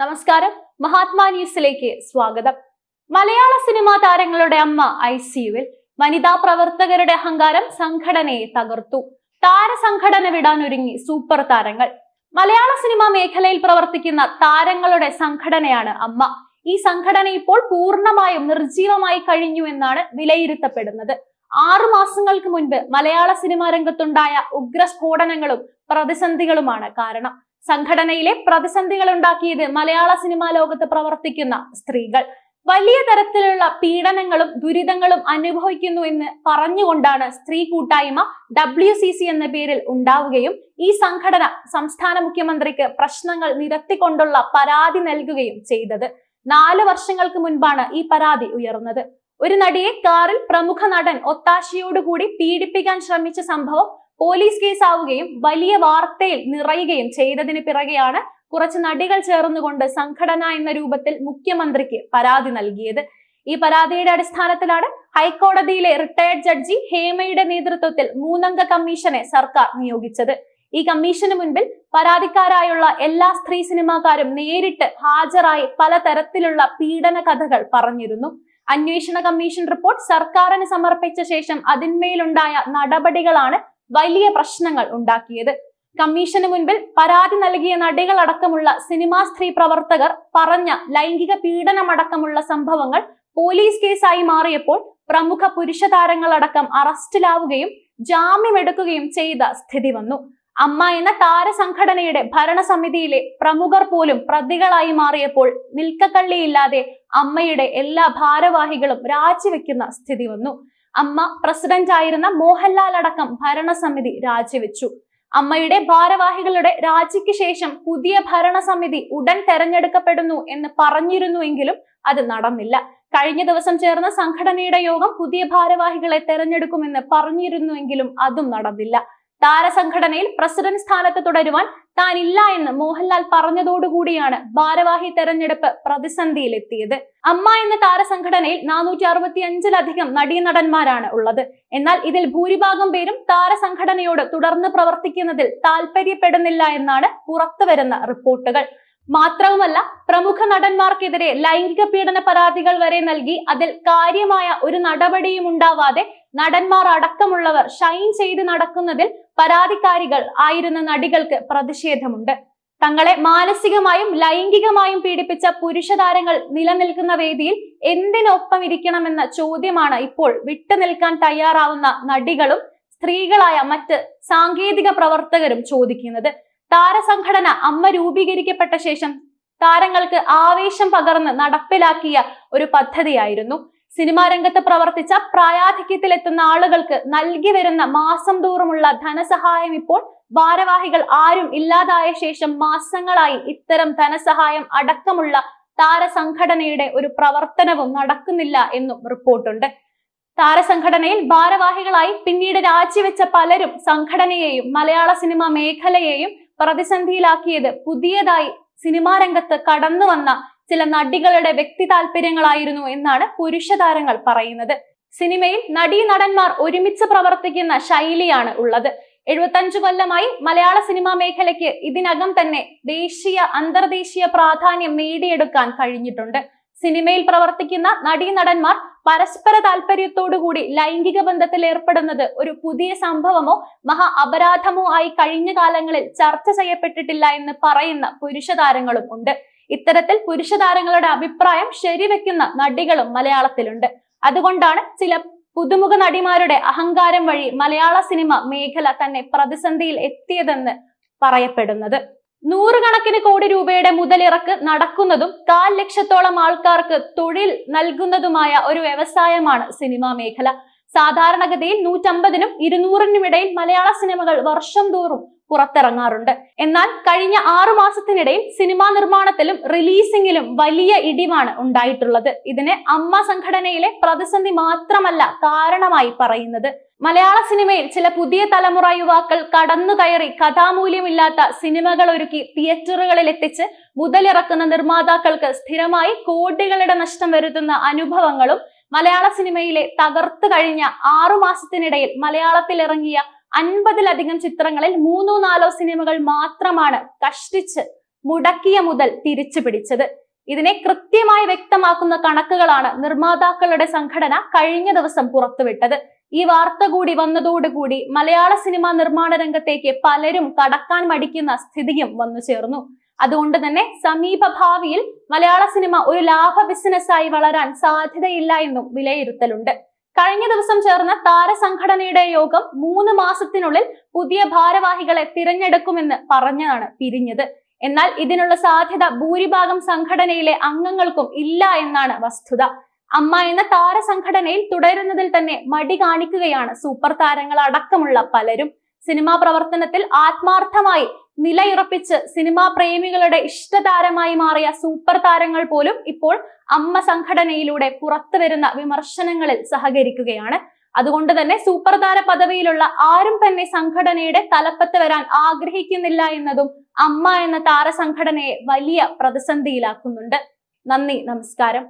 നമസ്കാരം. മഹാത്മാ ന്യൂസിലേക്ക് സ്വാഗതം. മലയാള സിനിമാ താരങ്ങളുടെ അമ്മ ഐ സിയുവിൽ വനിതാ പ്രവർത്തകരുടെ അഹങ്കാരം സംഘടനയെ തകർത്തു. താരസംഘടന വിടാനൊരുങ്ങി സൂപ്പർ താരങ്ങൾ. മലയാള സിനിമാ മേഖലയിൽ പ്രവർത്തിക്കുന്ന താരങ്ങളുടെ സംഘടനയാണ് അമ്മ. ഈ സംഘടന ഇപ്പോൾ പൂർണമായും നിർജീവമായി കഴിഞ്ഞു എന്നാണ് വിലയിരുത്തപ്പെടുന്നത്. ആറു മാസങ്ങൾക്ക് മുൻപ് മലയാള സിനിമാ രംഗത്തുണ്ടായ ഉഗ്ര സ്ഫോടനങ്ങളും പ്രതിസന്ധികളുമാണ് കാരണം. സംഘടനയിലെ പ്രതിസന്ധികൾ ഉണ്ടാക്കിയത് മലയാള സിനിമാ ലോകത്ത് പ്രവർത്തിക്കുന്ന സ്ത്രീകൾ. വലിയ തരത്തിലുള്ള പീഡനങ്ങളും ദുരിതങ്ങളും അനുഭവിക്കുന്നു എന്ന് പറഞ്ഞുകൊണ്ടാണ് സ്ത്രീ കൂട്ടായ്മ ഡബ്ല്യു സി സി എന്ന പേരിൽ ഉണ്ടാവുകയും ഈ സംഘടന സംസ്ഥാന മുഖ്യമന്ത്രിക്ക് പ്രശ്നങ്ങൾ നിരത്തിക്കൊണ്ടുള്ള പരാതി നൽകുകയും ചെയ്തത്. നാല് വർഷങ്ങൾക്ക് മുൻപാണ് ഈ പരാതി ഉയർന്നത്. ഒരു നടിയെ കാറിൽ പ്രമുഖ നടൻ ഒത്താശയോടുകൂടി പീഡിപ്പിക്കാൻ ശ്രമിച്ച സംഭവം പോലീസ് കേസാവുകയും വലിയ വാർത്തയിൽ നിറയുകയും ചെയ്തതിന് പിറകെയാണ് കുറച്ച് നടികൾ ചേർന്നുകൊണ്ട് സംഘടന എന്ന രൂപത്തിൽ മുഖ്യമന്ത്രിക്ക് പരാതി നൽകിയത്. ഈ പരാതിയുടെ അടിസ്ഥാനത്തിലാണ് ഹൈക്കോടതിയിലെ റിട്ടയർഡ് ജഡ്ജി ഹേമയുടെ നേതൃത്വത്തിൽ മൂന്നംഗ കമ്മീഷനെ സർക്കാർ നിയോഗിച്ചത്. ഈ കമ്മീഷന് മുൻപിൽ പരാതിക്കാരായുള്ള എല്ലാ സ്ത്രീ സിനിമാക്കാരും നേരിട്ട് ഹാജരായി പലതരത്തിലുള്ള പീഡന കഥകൾ പറഞ്ഞിരുന്നു. അന്വേഷണ കമ്മീഷൻ റിപ്പോർട്ട് സർക്കാരിന് സമർപ്പിച്ച ശേഷം അതിന്മേലുണ്ടായ നടപടികളാണ് വലിയ പ്രശ്നങ്ങൾ ഉണ്ടാക്കിയത്. കമ്മീഷന് മുൻപിൽ പരാതി നൽകിയ നടികളടക്കമുള്ള സിനിമാ സ്ത്രീ പ്രവർത്തകർ പറഞ്ഞ ലൈംഗിക പീഡനമടക്കമുള്ള സംഭവങ്ങൾ പോലീസ് കേസായി മാറിയപ്പോൾ പ്രമുഖ പുരുഷ താരങ്ങളടക്കം അറസ്റ്റിലാവുകയും ജാമ്യമെടുക്കുകയും ചെയ്ത സ്ഥിതി വന്നു. അമ്മ എന്ന താരസംഘടനയുടെ ഭരണസമിതിയിലെ പ്രമുഖർ പോലും പ്രതികളായി മാറിയപ്പോൾ നിൽക്കക്കള്ളിയില്ലാതെ അമ്മയുടെ എല്ലാ ഭാരവാഹികളും രാജിവെക്കുന്ന സ്ഥിതി വന്നു. അമ്മ പ്രസിഡന്റ് ആയിരുന്ന മോഹൻലാൽ അടക്കം ഭരണസമിതി രാജിവെച്ചു. അമ്മയുടെ ഭാരവാഹികളുടെ രാജിക്ക് ശേഷം പുതിയ ഭരണസമിതി ഉടൻ തെരഞ്ഞെടുക്കപ്പെടുന്നു എന്ന് പറഞ്ഞിരുന്നുവെങ്കിലും അത് നടന്നില്ല. കഴിഞ്ഞ ദിവസം ചേർന്ന സംഘടനയുടെ യോഗം പുതിയ ഭാരവാഹികളെ തെരഞ്ഞെടുക്കുമെന്ന് പറഞ്ഞിരുന്നുവെങ്കിലും അതും നടന്നില്ല. താരസംഘടനയിൽ പ്രസിഡന്റ് സ്ഥാനത്ത് തുടരുവാൻ ഇല്ല എന്ന് മോഹൻലാൽ പറഞ്ഞതോടുകൂടിയാണ് ഭാരവാഹി തെരഞ്ഞെടുപ്പ് പ്രതിസന്ധിയിലെത്തിയത്. അമ്മ എന്ന താരസംഘടനയിൽ നാനൂറ്റി അറുപത്തി അഞ്ചിലധികം നടീനടന്മാരാണ് ഉള്ളത്. എന്നാൽ ഇതിൽ ഭൂരിഭാഗം പേരും താരസംഘടനയോട് തുടർന്ന് പ്രവർത്തിക്കുന്നതിൽ താല്പര്യപ്പെടുന്നില്ല എന്നാണ് പുറത്തുവരുന്ന റിപ്പോർട്ടുകൾ. മാത്രവുമല്ല പ്രമുഖ നടന്മാർക്കെതിരെ ലൈംഗിക പീഡന പരാതികൾ വരെ നൽകി അതിൽ കാര്യമായ ഒരു നടപടിയും ഉണ്ടാവാതെ നടന്മാർ അടക്കമുള്ളവർ ഷൈൻ ചെയ്ത് നടക്കുന്നതിൽ പരാതിക്കാരികൾ ആയിരുന്ന നടികൾക്ക് പ്രതിഷേധമുണ്ട്. തങ്ങളെ മാനസികമായും ലൈംഗികമായും പീഡിപ്പിച്ച പുരുഷ താരങ്ങൾ നിലനിൽക്കുന്ന വേദിയിൽ എന്തിനൊപ്പം ഇരിക്കണമെന്ന ചോദ്യമാണ് ഇപ്പോൾ വിട്ടുനിൽക്കാൻ തയ്യാറാവുന്ന നടികളും സ്ത്രീകളായ മറ്റ് സാങ്കേതിക പ്രവർത്തകരും ചോദിക്കുന്നത്. താരസംഘടന അമ്മ രൂപീകരിക്കപ്പെട്ട ശേഷം താരങ്ങൾക്ക് ആവേശം പകർന്ന് നടപ്പിലാക്കിയ ഒരു പദ്ധതിയായിരുന്നു. സിനിമാ രംഗത്ത് പ്രവർത്തിച്ച പ്രായാധിക്യത്തിലെത്തുന്ന ആളുകൾക്ക് നൽകി വരുന്ന മാസം തോറുമുള്ള ധനസഹായം ഇപ്പോൾ ഭാരവാഹികൾ ആരും ഇല്ലാതായ ശേഷം മാസങ്ങളായി ഇത്തരം ധനസഹായം അടക്കമുള്ള താരസംഘടനയുടെ ഒരു പ്രവർത്തനവും നടക്കുന്നില്ല എന്നും റിപ്പോർട്ടുണ്ട്. താരസംഘടനയിൽ ഭാരവാഹികളായി പിന്നീട് രാജിവെച്ച പലരും സംഘടനയെയും മലയാള സിനിമ മേഖലയെയും പ്രതിസന്ധിയിലാക്കിയത്. പുതിയതായി സിനിമാ രംഗത്ത് കടന്നു വന്ന ചില നടികളുടെ വ്യക്തി താല്പര്യങ്ങളായിരുന്നു എന്നാണ് പുരുഷ താരങ്ങൾ പറയുന്നത്. സിനിമയിൽ നടീ നടന്മാർ ഒരുമിച്ച് പ്രവർത്തിക്കുന്ന ശൈലിയാണ് ഉള്ളത്. എഴുപത്തഞ്ചു കൊല്ലമായി മലയാള സിനിമാ മേഖലയ്ക്ക് ഇതിനകം തന്നെ ദേശീയ അന്തർദേശീയ പ്രാധാന്യം നേടിയെടുക്കാൻ കഴിഞ്ഞിട്ടുണ്ട്. സിനിമയിൽ പ്രവർത്തിക്കുന്ന നടീ നടന്മാർ പരസ്പര താല്പര്യത്തോടുകൂടി ലൈംഗിക ബന്ധത്തിൽ ഏർപ്പെടുന്നത് ഒരു പുതിയ സംഭവമോ മഹാ അപരാധമോ ആയി കഴിഞ്ഞ കാലങ്ങളിൽ ചർച്ച ചെയ്യപ്പെട്ടിട്ടില്ല എന്ന് പറയുന്ന പുരുഷ താരങ്ങളും ഉണ്ട്. ഇത്തരത്തിൽ പുരുഷ താരങ്ങളുടെ അഭിപ്രായം ശരിവെക്കുന്ന നടികളും മലയാളത്തിലുണ്ട്. അതുകൊണ്ടാണ് ചില പുതുമുഖ നടിമാരുടെ അഹങ്കാരം വഴി മലയാള സിനിമ മേഖല തന്നെ പ്രതിസന്ധിയിൽ എത്തിയതെന്ന് പറയപ്പെടുന്നത്. നൂറുകണക്കിന് കോടി രൂപയുടെ മുതലിറക്ക് നടക്കുന്നതും കാൽ ലക്ഷത്തോളം ആൾക്കാർക്ക് തൊഴിൽ നൽകുന്നതുമായ ഒരു വ്യവസായമാണ് സിനിമാ മേഖല. സാധാരണഗതിയിൽ നൂറ്റമ്പതിനും ഇരുന്നൂറിനും ഇടയിൽ മലയാള സിനിമകൾ വർഷം തോറും പുറത്തിറങ്ങാറുണ്ട്. എന്നാൽ കഴിഞ്ഞ ആറു മാസത്തിനിടയിൽ സിനിമാ നിർമ്മാണത്തിലും റിലീസിംഗിലും വലിയ ഇടിവാണ് ഉണ്ടായിട്ടുള്ളത്. ഇതിന് അമ്മ സംഘടനയിലെ പ്രതിസന്ധി മാത്രമല്ല കാരണമായി പറയുന്നത്. മലയാള സിനിമയിൽ ചില പുതിയ തലമുറ യുവാക്കൾ കടന്നു കയറി കഥാമൂല്യമില്ലാത്ത സിനിമകൾ ഒരുക്കി തിയേറ്ററുകളിൽ എത്തിച്ച് മുതലിറക്കുന്ന നിർമ്മാതാക്കൾക്ക് സ്ഥിരമായി കോടികളുടെ നഷ്ടം വരുത്തുന്ന അനുഭവങ്ങളും മലയാള സിനിമയിലെ തകർത്തു കഴിഞ്ഞ ആറു മാസത്തിനിടയിൽ മലയാളത്തിൽ ഇറങ്ങിയ അൻപതിലധികം ചിത്രങ്ങളിൽ മൂന്നോ നാലോ സിനിമകൾ മാത്രമാണ് കഷ്ടിച്ച് മുടക്കിയ മുതൽ തിരിച്ചു പിടിച്ചത്. ഇതിനെ കൃത്യമായി വ്യക്തമാക്കുന്ന കണക്കുകളാണ് നിർമ്മാതാക്കളുടെ സംഘടന കഴിഞ്ഞ ദിവസം പുറത്തുവിട്ടത്. ഈ വാർത്ത കൂടി വന്നതോടുകൂടി മലയാള സിനിമാ നിർമ്മാണ രംഗത്തേക്ക് പലരും കടക്കാൻ മടിക്കുന്ന സ്ഥിതിയും വന്നു ചേർന്നു. അതുകൊണ്ട് തന്നെ സമീപ ഭാവിയിൽ മലയാള സിനിമ ഒരു ലാഭ ബിസിനസ്സായി വളരാൻ സാധ്യതയില്ല എന്നും വിലയിരുത്തലുണ്ട്. കഴിഞ്ഞ ദിവസം ചേർന്ന താരസംഘടനയുടെ യോഗം മൂന്ന് മാസത്തിനുള്ളിൽ പുതിയ ഭാരവാഹികളെ തിരഞ്ഞെടുക്കുമെന്ന് പറഞ്ഞാണ് പിരിഞ്ഞത്. എന്നാൽ ഇതിനുള്ള സാധ്യത ഭൂരിഭാഗം സംഘടനയിലെ അംഗങ്ങൾക്കും ഇല്ല എന്നാണ് വസ്തുത. അമ്മ എന്ന താരസംഘടനയിൽ തുടരുന്നതിൽ തന്നെ മടി കാണിക്കുകയാണ് സൂപ്പർ താരങ്ങൾ അടക്കമുള്ള പലരും. സിനിമാ പ്രവർത്തനത്തിൽ ആത്മാർത്ഥമായി നിലയുറപ്പിച്ച് സിനിമാ പ്രേമികളുടെ ഇഷ്ടതാരമായി മാറിയ സൂപ്പർ താരങ്ങൾ പോലും ഇപ്പോൾ അമ്മ സംഘടനയിലൂടെ പുറത്തു വരുന്ന വിമർശനങ്ങളിൽ സഹകരിക്കുകയാണ്. അതുകൊണ്ട് തന്നെ സൂപ്പർ താര പദവിയിലുള്ള ആരും തന്നെ സംഘടനയുടെ തലപ്പത്ത് വരാൻ ആഗ്രഹിക്കുന്നില്ല എന്നതും അമ്മ എന്ന താരസംഘടനയെ വലിയ പ്രതിസന്ധിയിലാക്കുന്നുണ്ട്. നന്ദി നമസ്കാരം.